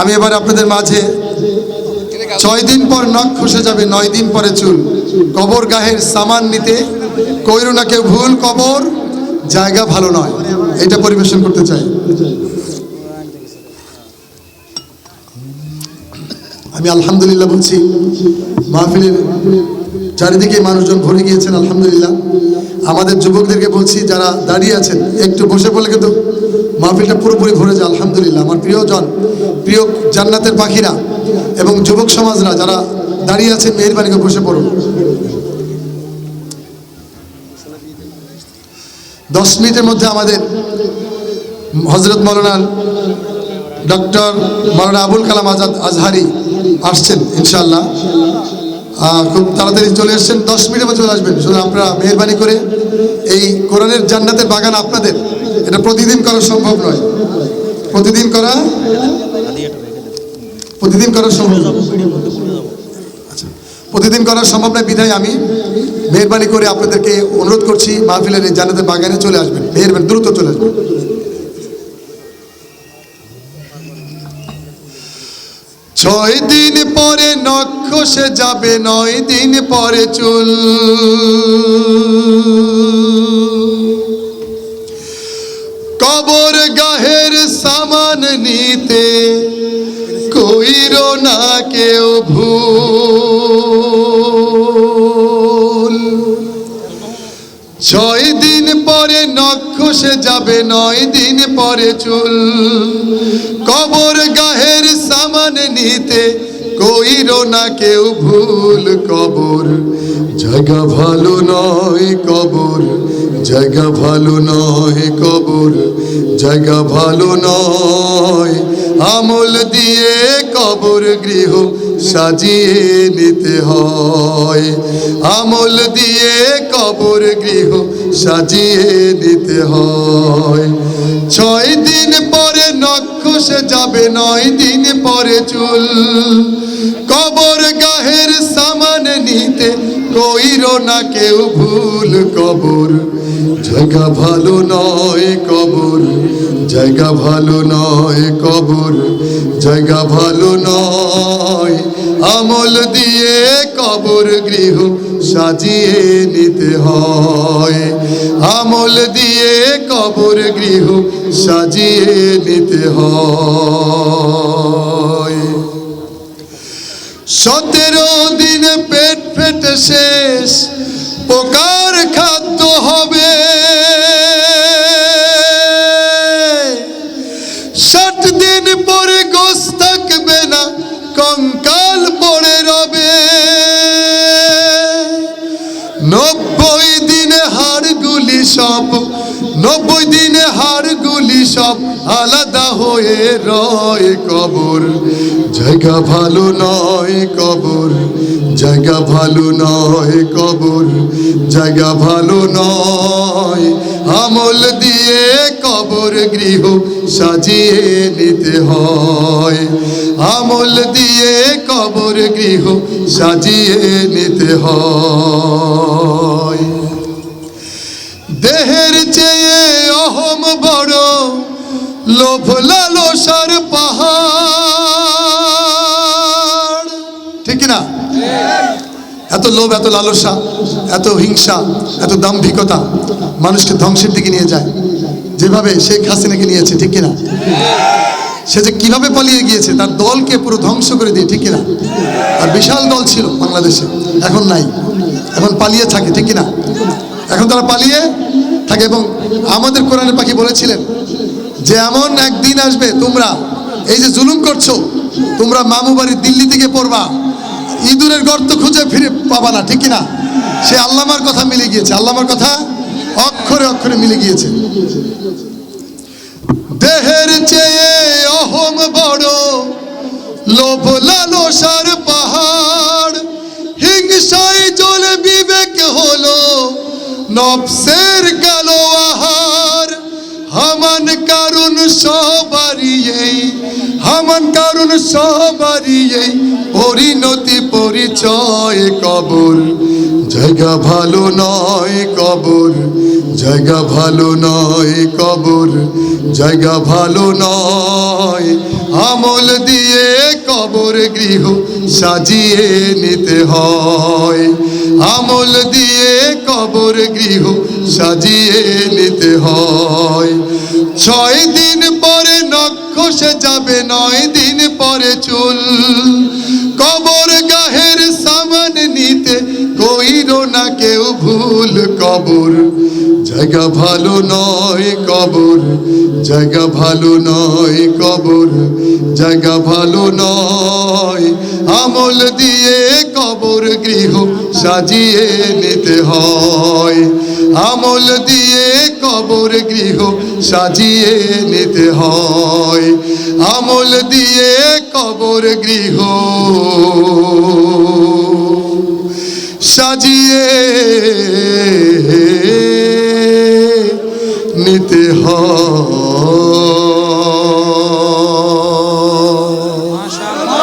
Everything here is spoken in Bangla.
আমি এবার আপনাদের মাঝে ছয় দিন পর নখ খসে যাবে, নয় দিন পরে চুল। কবর গাহের সামান নিতে কইরো না কেউ, ভুল কবর, জায়গা ভালো নয়। এটা পরিবেশন করতে চাই। আমি আলহামদুলিল্লাহ বলছি, মাহফিলের চারিদিকে মানুষজন ভরে গিয়েছেন, আলহামদুলিল্লাহ। আমাদের যুবকদেরকে বলছি, যারা দাঁড়িয়ে আছেন, একটু বসে পড়লে কিন্তু মাহফিলটা পুরোপুরি ভরে যায়, আলহামদুলিল্লাহ। আমার প্রিয়জন প্রিয় জান্নাতের পাখিরা এবং যুবক সমাজরা, যারা দাঁড়িয়ে আছেন মেহরবানি করে বসে পড়ুন। দশ মিনিটের মধ্যে আমাদের হজরত মৌলানা ডক্টর মৌলানা আবুল কালাম আজাদ আজহারি আসছেন ইনশাল্লাহ খুব তাড়াতাড়ি চলে এসছেন। দশ মধ্যে চলে আসবেন। শুধু আপনারা মেহরবানি করে এই কোরআনের জান্নাতের বাগান আপনাদের। এটা প্রতিদিন করা সম্ভব নয়। প্রতিদিন করা? প্রতিদিন করা সম্ভব আচ্ছা প্রতিদিন করা সম্ভব নয়, বিধায় আমি মেহরবানি করে আপনাদেরকে অনুরোধ করছি, মাহফিলের এই জান্নাতের বাগানে চলে আসবেন। মেহরবানি, দ্রুত চলে আসবেন। ছয় দিন পরে নক্ষসে যাবে, নয় দিন পরে চুল। কবর গাহের সামান নিতে কইর না কেউ ভুল। ছয় নক্ষসে যাবে নয় দিন পরে চুল। কবর গাহের সামান নিতে কইর না কেউ ভুল কবর। জায়গা ভালো নয় কবর, জায়গা ভালো নয় কবর, জায়গা ভালো নয়। আমল দিয়ে কবর গৃহ সাজিয়ে নিতে হয়। আমল দিয়ে কবর গৃহ সাজিয়ে নিতে হয়। ছয় দিন পরে নক্ষসে যাবে, নয় দিন পরে চুল। কবর গাহের সামান নিতে কইর না কেউ ভুল কবর। জায়গা ভালো নয় কবর, জায়গা ভালো নয় কবর, জায়গা ভালো নয় আমল দিয়ে কবর গৃহ সাজিয়ে নিতে হয়। আমল দিয়ে কবর গৃহ সাজিয়ে নিতে হয়। সতেরো দিন পেট ফেটে শেষ পোকার সব আলাদা হয়ে রয় কবর। জায়গা ভালো নয় কবর, জায়গা ভালো নয় কবর, জায়গা ভালো নয়। আমল দিয়ে কবর গৃহ সাজিয়ে নিতে হয়। আমল দিয়ে কবর গৃহ সাজিয়ে নিতে হয়। লোভ লালসার পাহাড়। ঠিক না এত লোভ, এত লালসা, এত হিংসা, এত দাম্ভিকতা মানুষকে ধ্বংসের দিকে নিয়ে যায়। যেভাবে শেখ হাসিনাকে নিয়েছে, ঠিক কিনা? সে যে কীভাবে পালিয়ে গিয়েছে, তার দলকে পুরো ধ্বংস করে দিয়ে, ঠিক কিনা? আর বিশাল দল ছিল বাংলাদেশে, এখন নাই। এখন পালিয়ে থাকে, ঠিক কিনা? এখন তারা পালিয়ে থাকে এবং আমাদের কোরআনের পাখি বলেছিলেন যে এমন একদিন আসবে তোমরা, এই যে জুলুম করছ, তোমরা মামু বাড়ির দিল্লি থেকে পড়বা, ইঁদুরের গর্ত খুঁজে ফিরে পাবা না, ঠিক কিনা? সে আল্লামার কথা মিলে গিয়েছে, আল্লামার কথা অক্ষরে অক্ষরে মিলে গিয়েছে। দেহের চেয়ে অহম বড়, লোভ লালসার পাহাড়, হিংসায় জলে বিবেক হলো, নফসের কালো আহার। হামান কারণ সবারই এই, হামান কারণ সবারই এই। পরিণতি পরিচয় কবর জায়গা ভালো নয় কবর জায়গা ভালো নয় কবর জায়গা ভালো নয়। আমল দিয়ে কবর গৃহ সাজিয়ে নিতে হয়। আমল দিয়ে কবর গৃহ সাজিয়ে নিতে হয়। ছয় দিন পরে নক্ষসে যাবে, নয় দিন পরে চুল। কবর গাহের সামান নিতে কইর না কেউ ভুল কবর। জায়গা ভালো নয় কবর, জায়গা ভালো নয় কবর, জায়গা ভালো নয় আমল দিয়ে কবর গৃহ সাজিয়ে নিতে হয়। আমল দিয়ে কবর গৃহ সাজিয়ে নিতে হয়। আমল দিয়ে কবর গৃহ সাজিয়ে হয়